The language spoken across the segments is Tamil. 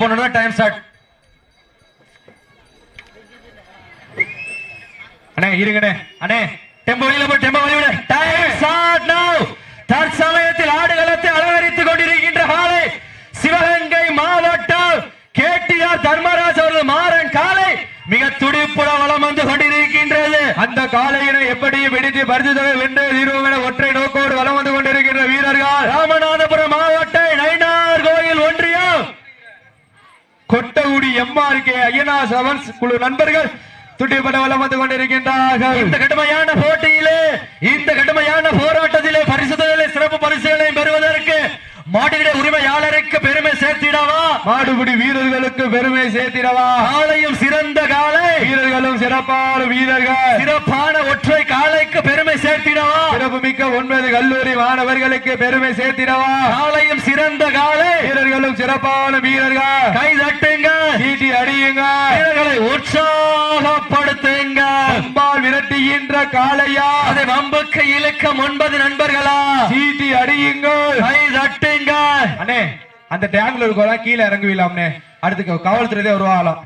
போனோம்னா டைம் ஸ்டார்ட் அண்ணே இருங்கண்ணே. அண்ணே டெம்போ வெளியில போய் டெம்போ வெளியில. டைம் ஸ்டார்ட் நவ தற்சமயத்தில் ஆடுகளத்தை அலங்கரித்துக் கொண்டிருக்கின்ற காலை சிவகங்கை மாவட்டம் கேடிஆர் தர்மராஜ் அவர்கள் மாறன் காலை மிக துடிப்புட வளம் வந்து கொண்டிருக்கின்றது. அந்த காலையினை எப்படியும் வெடித்து பரிசு தொகை வென்று தீர்வோம் என ஒற்றை நோக்கோடு வளம் வந்து கொண்டிருக்கின்ற வீரர்கள். ராமநாதபுரம் மாவட்டம் நைனார் கோயில் ஒன்றியம் கொட்டகுடி எம்ஆர்கே ஐயனா செவன்ஸ் குழு நண்பர்கள் துட்டிப்பட வளம் வந்து கொண்டிருக்கின்றார்கள். இந்த கடுமையான போட்டியிலே இந்த கடுமையான போராட்டத்திலே பரிசுகளை சிறப்பு பரிசுகளை பெறுவதற்கு மாடுகிட உரிமையாளருக்கு பெருமை சேர்த்திடவா? மாடுபிடி வீரர்களுக்கு பெருமை சேர்த்திடவா? காலையும் சிறந்த காலை. வீரர்களும் சிறப்பான வீரர்கள். சிறப்பான ஒற்றை காலைக்கு பெருமை சேர்த்திடவா சிறப்பு மிக்க ஒன்பது கல்லூரி மாணவர்களுக்கு பெருமை சேர்த்திடவா? காலையும் சிறந்த காலை. வீரர்களும் சிறப்பான வீரர்கள். கை தட்டுங்க. சீட்டி அடியுங்க. வீரர்களை உற்சாகப்படுத்துங்க. அம்பால் விரட்டுகின்ற காளையா? அதை வம்புக்கு இழுக்கும் ஒன்பது நண்பர்களா? சீட்டி அடியுங்கள் கை தட்டுங்க. அண்ணே அந்த டேங்க்ல இருக்கோம் கீழே இறங்குவீங்களாம்னே அடுத்து காவல்துறையே வருவாங்களாம்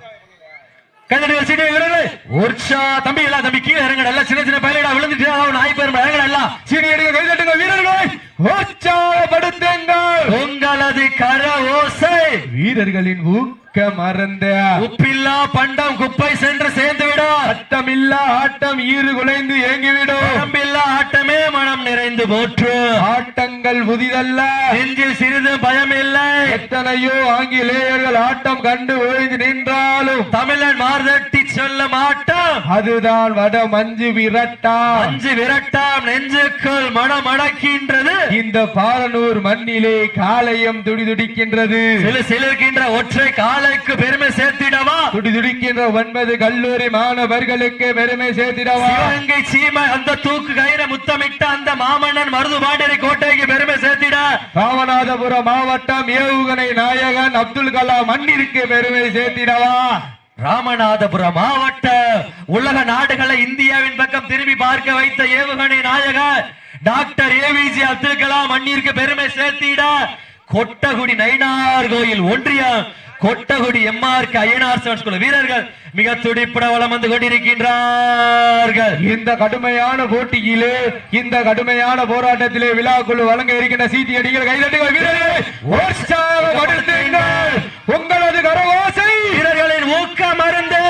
உற்சா தம்பி எல்லாம் தம்பி கீழே இறங்கட. சின்ன சின்ன பயிரிடா விழுந்துட்டு அவன் நாய் பேர் இறங்கட எல்லாம் அடிக்க கை தட்டுங்க வீரர்களை உற்சாகப்படுத்துங்கள் உங்களது கர ஓசை. வீரர்களின் ஊக்க மறந்த. உப்பில்லா பண்டம் குப்பை சென்று சேர்ந்து விடும் அட்டமில்லா ஆட்டம் ஈறு குலைந்து ஏங்கிவிடும். உடம்பில்லா ஆட்டமே மனம் நிறைந்து போற்று ஆட்டங்கள் புதிதல்ல. நெஞ்சில் சிறிது பயம் இல்லை எத்தனையோ ஆங்கிலேயர்கள் ஆட்டம் கண்டு ஓய்ந்து நின்றாலும் தமிழன் மார்தட்டி சொல்ல மாட்டோம் அதுதான் வட மஞ்சு விரட்டா. மஞ்சு விரட்டாம் நெஞ்சுக்குள் மனம் அடக்கின்றது இந்த பாலனூர் மண்ணிலே காளையம் துடி துடிக்கின்றது சில சிலர்கின்ற ஒற்றை காலைக்கு பெருமை சேர்த்திடவா? துடி துடிக்கின்ற ஒன்பது கல்லூரி மாணவர்களுக்கு பெருமை சேர்த்திடவா? சிவகங்கை சீமை அந்த தூக்கு கயிற முத்தமிட்ட அந்த மாமன்னன் மருது பாண்டியரை கோட்டைக்கு பெருமை சேர்த்திட ராமநாதபுரம் மாவட்டம் ஏவுகணை நாயகன் அப்துல் கலாம் மண்ணிற்கு பெருமை சேர்த்திடவா? ராமநாதபுரம் மாவட்ட உலக நாடுகளை இந்தியாவின் பக்கம் திரும்பி பார்க்க வைத்த ஏவுகணை நாயகர் டாக்டர் ஏவிஜி அப்துல் கலாம் மண்ணிற்கு பெருமை சேர்த்திட. கொட்டகுடி நயினார் கோயில் ஒன்றியம். கொட்டகுடி எம்ஆர்க்கு ஐயனார் குழு வீரர்கள் மிக துடிப்புட வளம் வந்து கொண்டிருக்கின்றார்கள். இந்த கடுமையான போட்டியிலே இந்த கடுமையான போராட்டத்திலே விழா குழு வழங்க இருக்கின்ற சீட்டி அடிகள் கைதட்டுகள் வீரர்கள் உங்களது கரவாசை வீரர்களின் ஊக்கம் மருந்து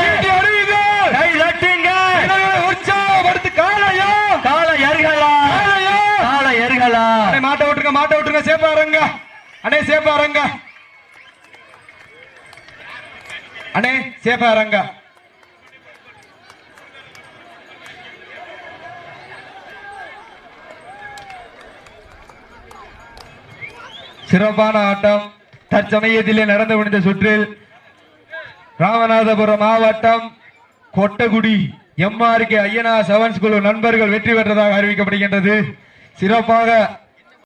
உற்சாகப்படுத்து காளையா. காளை எர்களா காளை எர்களா மாட்ட விட்டுருங்க மாட்ட விட்டுருங்க. சேப்பாருங்க. அண்ணே சேப்பாருங்க அண்ணே சேப்பாருங்க சிறப்பான ஆட்டம். தற்சமயத்திலே நடந்து முடிந்த சுற்றில் ராமநாதபுரம் மாவட்டம் கொட்டகுடி எம்ஆர்கே ஐயனா செவன்ஸ் குழு நண்பர்கள் வெற்றி பெற்றதாக அறிவிக்கப்படுகின்றது. சிறப்பாக